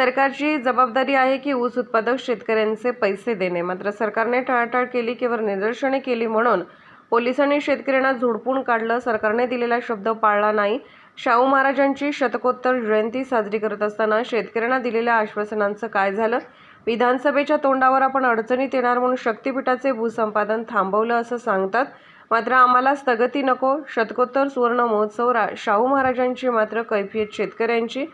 सरकारची जबाबदारी आहे की ऊस उत्पादक शेतकऱ्यांचे पैसे देणे. मात्र सरकारने टाळाटाळ केली केवळ निदर्शने केली म्हणून पोलिसांनी शेतकऱ्यांना झोडपून काढलं. सरकारने दिलेला शब्द पाळला नाही. शाहू महाराजांची शतकोत्तर जयंती साजरी करत असताना शेतकऱ्यांना दिलेल्या आश्वासनांचं काय झालं? विधानसभेच्या तोंडावर आपण अडचणीत येणार म्हणून शक्तिपीठाचे भूसंपादन थांबवलं असं सांगतात. मात्र आम्हाला स्थगती नको. शतकोत्तर सुवर्ण महोत्सव रा शाहू महाराजांची मात्र कैफियत शेतकऱ्यांची.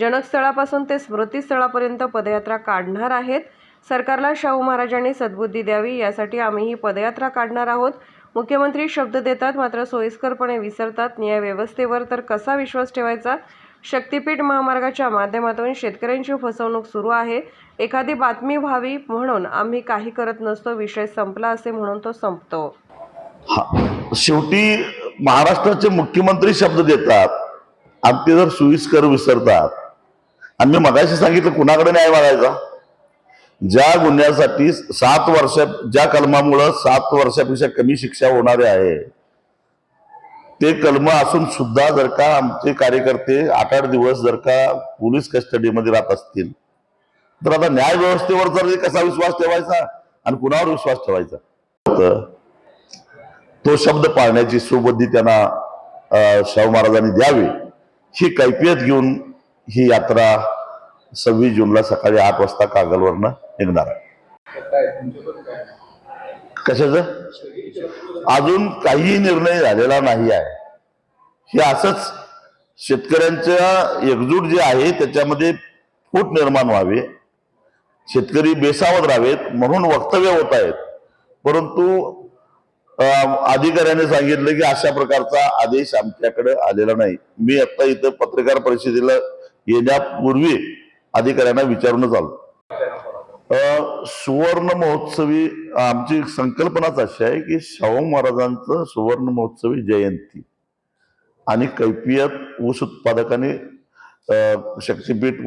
जनकस्थळापासून ते स्मृतीस्थळापर्यंत पदयात्रा काढणार आहेत. सरकारला शाहू महाराजांनी सद्बुद्धी द्यावी यासाठी आम्ही ही पदयात्रा काढणार आहोत. मुख्यमंत्री शब्द देतात मात्र सोयीस्करपणे विसरतात. न्यायव्यवस्थेवर तर कसा विश्वास ठेवायचा? शक्तीपीठ महामार्गाच्या माध्यमातून शेतकऱ्यांची फसवणूक सुरू आहे. एखादी बातमी व्हावी म्हणून आम्ही काही करत नसतो. विषय संपला असे म्हणून तो संपतो. शेवटी महाराष्ट्राचे मुख्यमंत्री शब्द देतात आणि ते जर सोयीस्कर विसरतात आणि मी मगाशी सांगितलं कुणाकडे न्याय मागायचा? ज्या गुन्ह्यासाठी सात वर्ष ज्या कलमामुळं सात वर्षापेक्षा कमी शिक्षा होणारे आहे ते कलम असून सुद्धा जर का आमचे कार्यकर्ते आठ आठ दिवस जर का पोलीस कस्टडीमध्ये राहत असतील तर आता न्याय व्यवस्थेवर जर कसा विश्वास ठेवायचा आणि कुणावर विश्वास ठेवायचा? तो शब्द पाळण्याची सुबुद्धी त्यांना शाहू महाराजांनी द्यावी ही कैफियत घेऊन ही यात्रा सव्वीस जूनला सकाळी आठ वाजता कागलवरनं निघणार आहे. कशाच? अजून काही निर्णय झालेला नाही आहे. हे असंच शेतकऱ्यांच्या एकजूट जे आहे त्याच्यामध्ये फूट निर्माण व्हावे. शेतकरी बेसावत राहावेत म्हणून वक्तव्य होत आहेत. परंतु अधिकाऱ्याने सांगितलं की अशा प्रकारचा आदेश आमच्याकडे आलेला नाही. मी आता इथं पत्रकार परिषदेला येण्यापूर्वी अधिकाऱ्यांना विचारूनच आलो. सुवर्ण महोत्सवी आमची संकल्पनाच अशी आहे की शाहू महाराजांचं सुवर्ण महोत्सवी जयंती आणि कैफियत ऊस उत्पादकाने शक्तीपीठ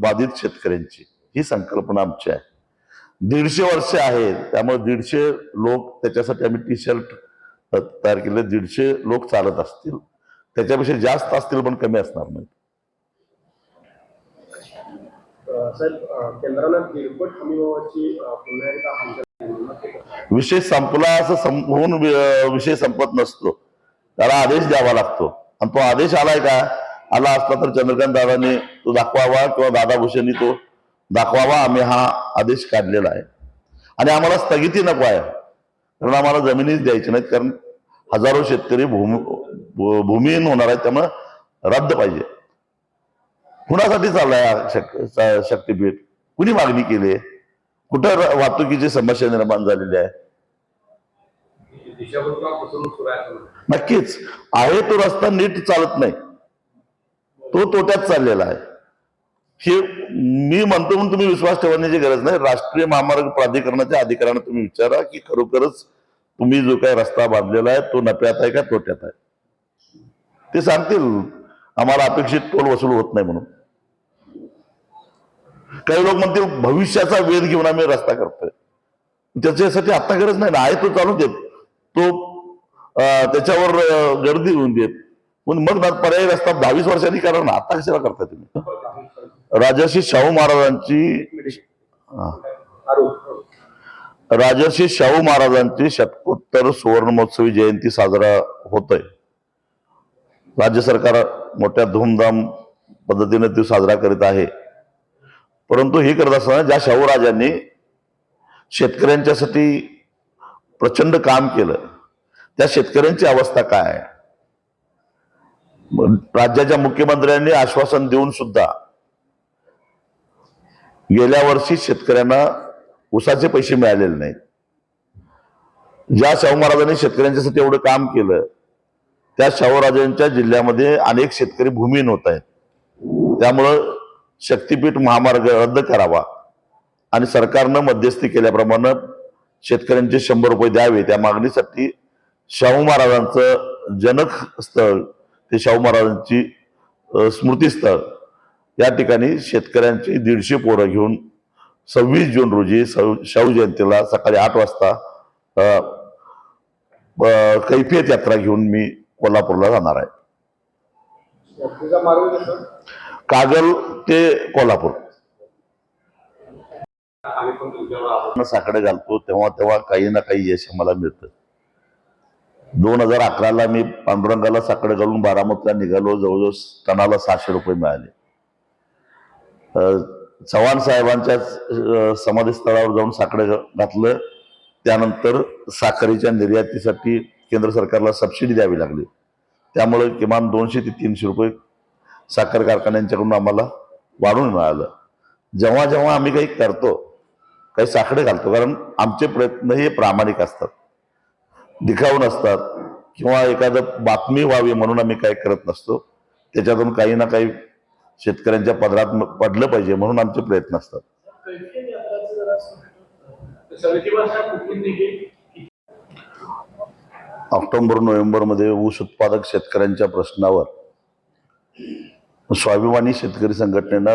बाधित शेतकऱ्यांची ही संकल्पना आमची आहे. दीडशे वर्ष आहे त्यामुळे दीडशे लोक त्याच्यासाठी आम्ही टी शर्ट तयार केले. दीडशे लोक चालत असतील. त्याच्यापेक्षा जास्त असतील पण कमी असणार नाही साहेब केंद्रानं हमीभावाची पुन्हा एकदा विषय संपला असं सं- होऊन विषय संपत नसतो. त्याला आदेश द्यावा लागतो. आणि तो आदेश आलाय का? आला असला तर चंद्रकांत दादाने तो दाखवावा किंवा दादा भूषणनी तो दाखवावा. आम्ही हा आदेश काढलेला आहे. आणि आम्हाला स्थगिती नको आहे. कारण आम्हाला जमिनीच द्यायची नाहीत. कारण हजारो शेतकरी भूमी भू- भूमिहीन होणार आहेत. त्यामुळे रद्द पाहिजे. कुणासाठी चाललाय आहे शक- शक्तीपीठ? कुणी मागणी केली? आहे कुठं वाहतुकीची समस्या निर्माण झालेली आहे? नक्कीच. आहे तो रस्ता नीट चालत नाही. तो तोट्यात चाललेला आहे. हे मी म्हणतो म्हणून तुम्ही विश्वास ठेवण्याची गरज नाही. राष्ट्रीय महामार्ग प्राधिकरणाच्या अधिकाऱ्यांना तुम्ही विचारा की खरोखरच तुम्ही जो काही रस्ता बांधलेला आहे तो नफ्यात आहे का तोट्यात आहे? ते सांगतील. आम्हाला अपेक्षित टोल वसूल होत नाही म्हणून. काही लोक म्हणतील भविष्याचा वेध घेऊन आम्ही रस्ता करतोय. त्याच्यासाठी आत्ता गरज नाही ना आहे तो चालू देत. तो त्याच्यावर गर्दी होऊन देत. पण मग ना पर्यायी रस्ता दहावीस वर्षांनी करा ना आता कशाला करता तुम्ही? राजर्षी शाहू महाराजांची राजर्षी शाहू महाराजांची शतकोत्तर सुवर्ण महोत्सवी जयंती साजरा होतोय. राज्य सरकार मोठ्या धूमधाम पद्धतीने ती साजरा करीत आहे. परंतु हे करत असताना ज्या शाहू राजांनी शेतकऱ्यांच्यासाठी प्रचंड काम केलं त्या शेतकऱ्यांची अवस्था काय? आहे राज्याच्या मुख्यमंत्र्यांनी आश्वासन देऊन सुद्धा गेल्या वर्षी शेतकऱ्यांना उसाचे पैसे मिळालेले नाहीत. ज्या शाहू महाराजांनी शेतकऱ्यांच्यासाठी एवढं काम केलं त्या शाहूराजांच्या जिल्ह्यामध्ये अनेक शेतकरी भूमिहीन होत आहेत. त्यामुळं शक्तीपीठ महामार्ग रद्द करावा. आणि सरकारनं मध्यस्थी केल्याप्रमाणे शेतकऱ्यांचे शंभर रुपये द्यावे. त्या मागणीसाठी शाहू महाराजांचं जनक स्थळ ते शाहू महाराजांची स्मृतीस्थळ या ठिकाणी शेतकऱ्यांची दीडशे पोरं घेऊन सव्वीस जून रोजी शाहू शाहू जयंतीला सकाळी आठ वाजता कैफियत यात्रा घेऊन मी कोल्हापूरला जाणार आहे. कागल ते कोल्हापूर. साकडे घालतो तेव्हा तेव्हा काही ना काही यश आम्हाला मिळतं. दोन हजार अकराला मी पांडुरंगाला साकडे घालून बारामतीला निघालो जवळजवळ टनाला सहाशे रुपये मिळाले. चव्हाण साहेबांच्या समाधीस्थळावर जाऊन साकडे घातलं. त्यानंतर साखरेच्या निर्यातीसाठी केंद्र सरकारला सबसिडी द्यावी लागली. त्यामुळे किमान दोनशे ते तीनशे रुपये साखर कारखान्यांच्याकडून आम्हाला वाढून मिळालं. जेव्हा जेव्हा आम्ही काही करतो काही साखरे घालतो कारण आमचे प्रयत्न हे प्रामाणिक असतात. दिखाऊ नसतात किंवा एखादं बातमी व्हावी म्हणून आम्ही काय करत नसतो. त्याच्यातून काही ना काही शेतकऱ्यांच्या पदरात पडलं पाहिजे म्हणून आमचे प्रयत्न असतात. ऑक्टोबर नोव्हेंबरमध्ये ऊस उत्पादक शेतकऱ्यांच्या प्रश्नावर स्वाभिमानी शेतकरी संघटनेनं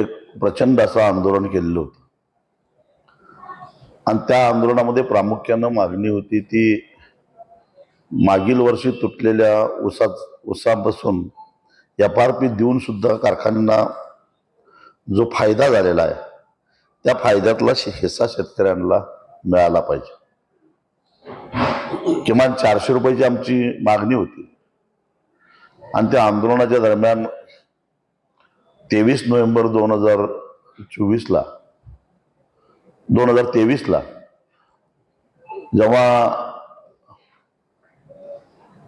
एक प्रचंड असं आंदोलन केलेलं होतं. आणि त्या आंदोलनामध्ये प्रामुख्यानं मागणी होती ती मागील वर्षी तुटलेल्या उसा उसापासून एफ आर पी देऊन सुद्धा कारखान्यांना जो फायदा झालेला आहे त्या फायद्यातला हिस्सा शेतकऱ्यांना मिळाला पाहिजे. किमान चारशे रुपयाची आमची मागणी होती. आणि त्या आंदोलनाच्या दरम्यान तेवीस नोव्हेंबर दोन हजार चोवीसला दोन हजार तेवीसला जेव्हा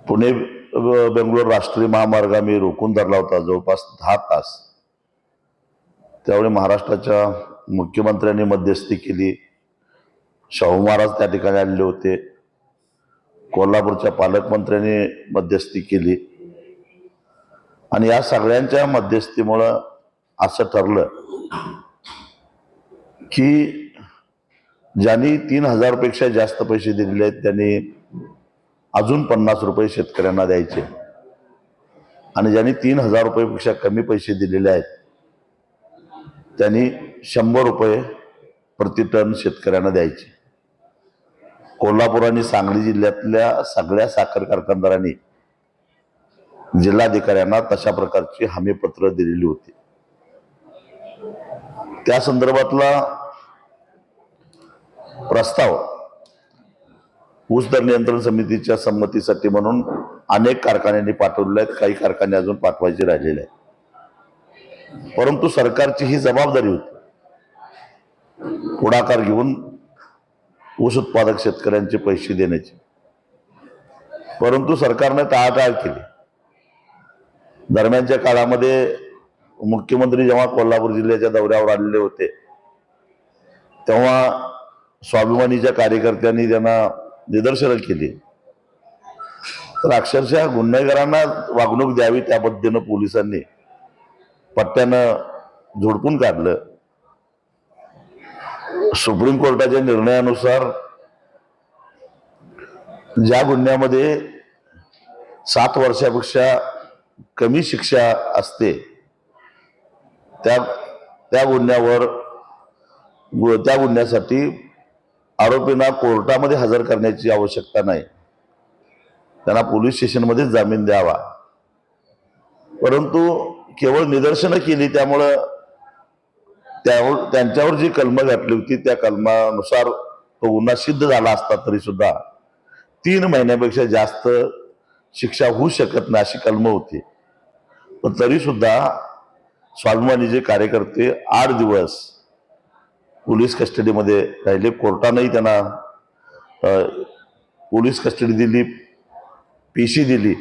पुणे बेंगलोर राष्ट्रीय महामार्ग आम्ही रोखून धरला होता जवळपास दहा तास त्यावेळी महाराष्ट्राच्या मुख्यमंत्र्यांनी मध्यस्थी केली. शाहू महाराज त्या ठिकाणी आलेले होते. कोल्हापूरच्या पालकमंत्र्यांनी मध्यस्थी केली. आणि या सगळ्यांच्या मध्यस्थीमुळं असं ठरलं की ज्यांनी तीन हजारपेक्षा जास्त पैसे दिलेले आहेत त्यांनी अजून पन्नास रुपये शेतकऱ्यांना द्यायचे. आणि ज्यांनी तीन हजार रुपयेपेक्षा कमी पैसे दिलेले आहेत त्यांनी शंभर रुपये प्रति टन शेतकऱ्यांना द्यायचे. कोल्हापूर आणि सांगली जिल्ह्यातल्या सगळ्या साखर कारखानदारांनी जिल्हाधिकाऱ्यांना तशा प्रकारची हमीपत्र दिलेली होती. त्या संदर्भातला प्रस्ताव ऊस दर नियंत्रण समितीच्या संमतीसाठी म्हणून अनेक कारखान्यांनी पाठवलेले आहेत. काही कारखाने अजून पाठवायचे राहिलेले आहेत. परंतु सरकारची ही जबाबदारी होती. पुढाकार घेऊन ऊस उत्पादक शेतकऱ्यांचे पैसे देण्याची. परंतु सरकारने टाळाटाळ केली. दरम्यानच्या काळामध्ये मुख्यमंत्री जेव्हा कोल्हापूर जिल्ह्याच्या दौऱ्यावर आलेले होते तेव्हा स्वाभिमानीच्या कार्यकर्त्यांनी त्यांना निदर्शनं केली. तर अक्षरशः गुन्हेगारांना वागणूक द्यावी त्या पद्धतीनं पोलिसांनी पट्ट्यानं झोडपून काढलं. सुप्रीम कोर्टाच्या निर्णयानुसार ज्या गुन्ह्यामध्ये सात वर्षापेक्षा कमी शिक्षा असते. त्या त्या गुन्ह्यावर गु- त्या गुन्ह्यासाठी आरोपींना कोर्टामध्ये हजर करण्याची आवश्यकता नाही. त्यांना पोलीस स्टेशनमध्येच जामीन द्यावा. परंतु केवळ निदर्शनं केली त्यामुळं त्यावर त्यांच्यावर जी कलमं घातली होती त्या कलमानुसार तो गुन्हा सिद्ध झाला असता तरी सुद्धा तीन महिन्यापेक्षा जास्त शिक्षा होऊ शकत नाही अशी कलमं होती. पण तरीसुद्धा स्वाभिमानी स्वाभिमानीचे कार्यकर्ते आठ दिवस पोलीस कस्टडीमध्ये राहिले. कोर्टानंही त्यांना पोलीस कस्टडी दिली पीसी दिली.